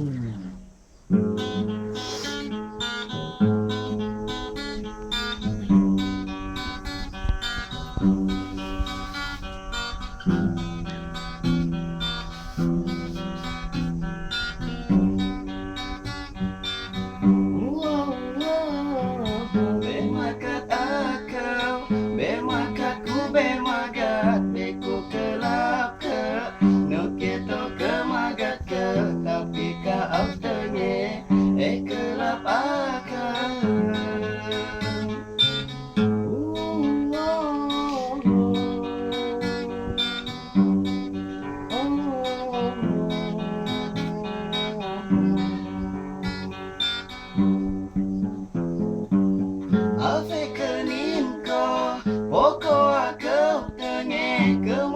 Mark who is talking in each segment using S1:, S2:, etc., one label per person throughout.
S1: Mm. Ave kanin ko, poko a kau tange Go.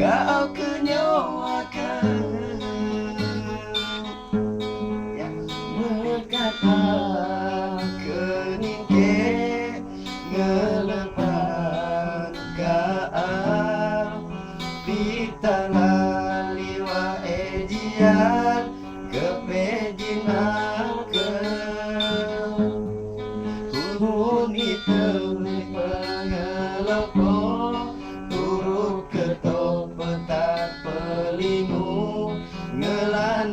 S1: Kau kenyawa ke Ya, Berkata kening ke Ngelepan kau. Pitala liwa ejian Kepejinang ke. Hubung itu pengelepo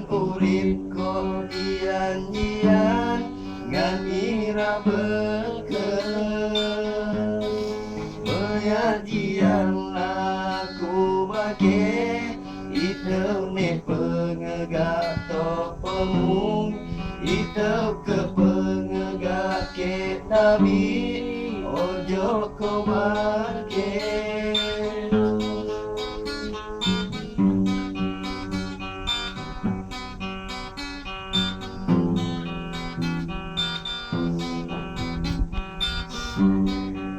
S1: Urip ko ian-ian Ngan ira bekel Penyajian aku bagi Itu ni pengegak tok Itu ke pengegak ke tabi Ojo kobar Thank you.